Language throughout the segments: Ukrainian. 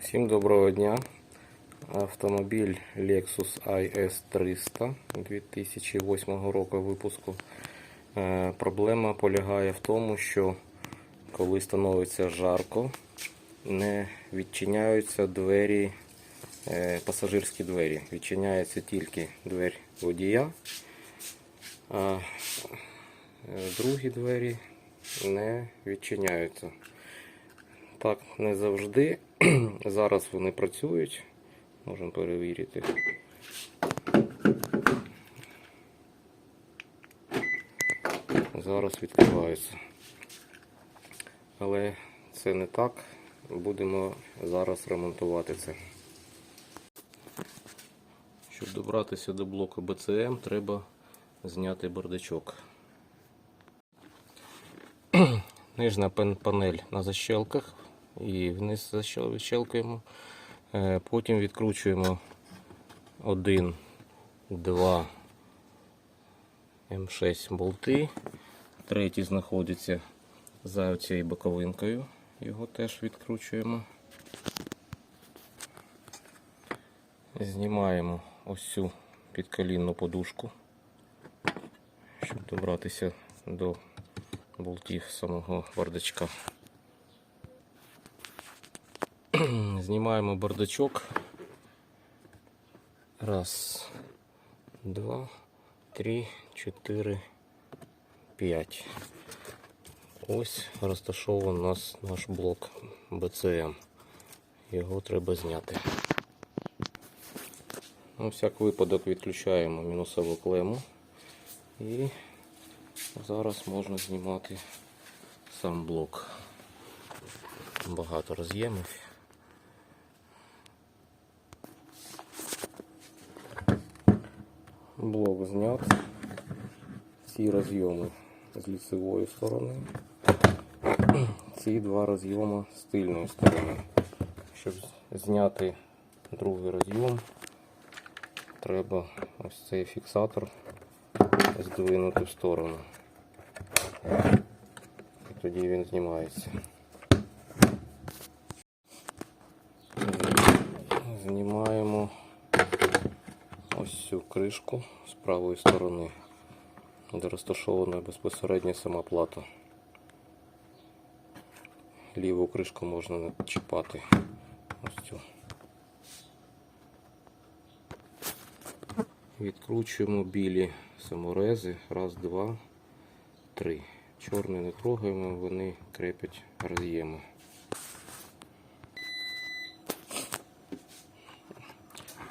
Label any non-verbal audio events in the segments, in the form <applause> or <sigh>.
Всім доброго дня. Автомобіль Lexus IS 300 2008 року випуску. Е, Проблема полягає в тому, що коли становиться жарко, не відчиняються двері, е, пасажирські двері. Відчиняється тільки двері водія, а е, другі двері не відчиняються. Так, не завжди. <clears throat> Зараз вони працюють. Можемо перевірити. Зараз відкриваються. Але це не так. Будемо зараз ремонтувати це. Щоб добратися до блоку БЦМ, треба зняти бардачок. <clears throat> Нижня панель на защелках і вниз защел- защелкуємо. Е, Потім відкручуємо один, два М6 болти. Третій знаходиться за цією боковинкою. Його теж відкручуємо. Знімаємо ось цю підколінну подушку, щоб добратися до болтів самого бардачка. <clears throat> Знімаємо бардачок. Раз, два, три, чотири, п'ять. Ось розташований у нас наш блок БЦМ. Його треба зняти. На всяк випадок відключаємо мінусову клему і зараз можна знімати сам блок. Багато роз'ємів. Блок знят. Ці роз'єми з ліцевої сторони. Ці два роз'єми з тильної сторони. Щоб зняти другий роз'єм, треба ось цей фіксатор здвинути в сторону. І тоді він знімається. Знімаємо ось цю кришку з правої сторони, де розташована безпосередньо сама плата. Ліву кришку можна не чіпати. Ось цю. Відкручуємо білі саморези. Раз, два, три. Чорний не трогаємо, вони крепять роз'єми.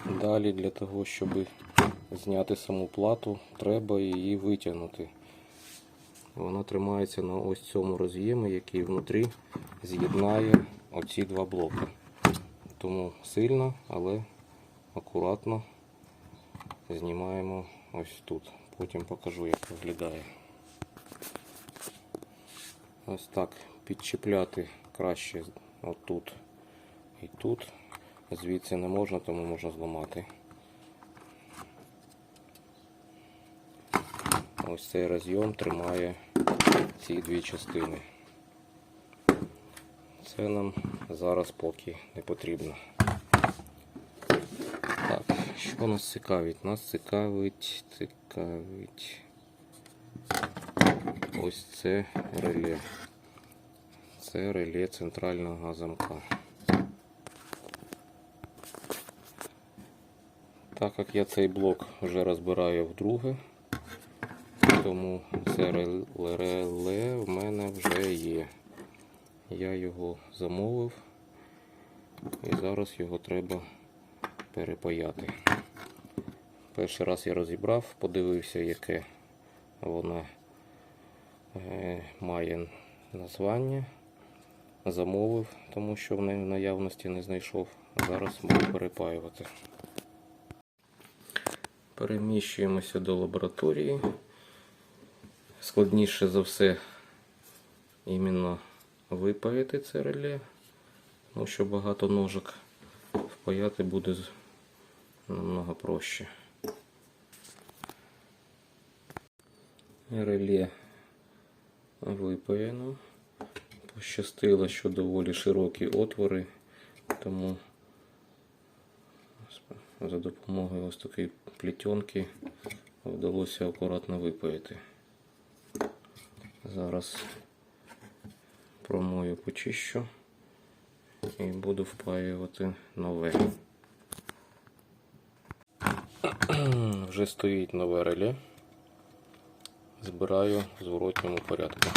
Далі для того, щоб зняти саму плату, треба її витягнути. Вона тримається на ось цьому роз'ємі, який внутрі з'єднає оці два блоки. Тому сильно, але акуратно знімаємо ось тут. Потім покажу, як виглядає. Ось так підчіпляти краще отут і тут. Звідси не можна, тому можна зламати. Ось цей розйом тримає ці дві частини. Це нам зараз поки не потрібно. Так, що нас цікавить? Нас цікавить, цікавить ось це реле. Це реле центрального замка. Так як я цей блок вже розбираю вдруге, тому це реле в мене вже є. Я його замовив і зараз його треба перепаяти. Перший раз я розібрав, подивився, яке воно е, має названня. Замовив, тому що в наявності не знайшов. Зараз буду перепаювати. Переміщуємося до лабораторії. Складніше за все іменно випаяти це реле, тому що багато ножок впаяти буде намного проще. Реле випаяно. Пощастило, що доволі широкі отвори Тому за допомогою ось такої плітьонки вдалося акуратно випаяти. Зараз промою почищу і буду впаювати нове. <clears throat> Вже стоїть нове реле. Збираю в зворотньому порядку.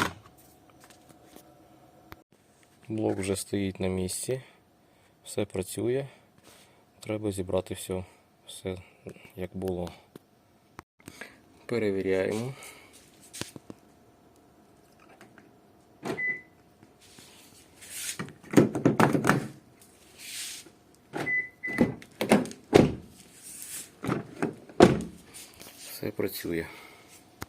Блок вже стоїть на місці, все працює. Треба зібрати все, все як було. Перевіряємо. Все працює.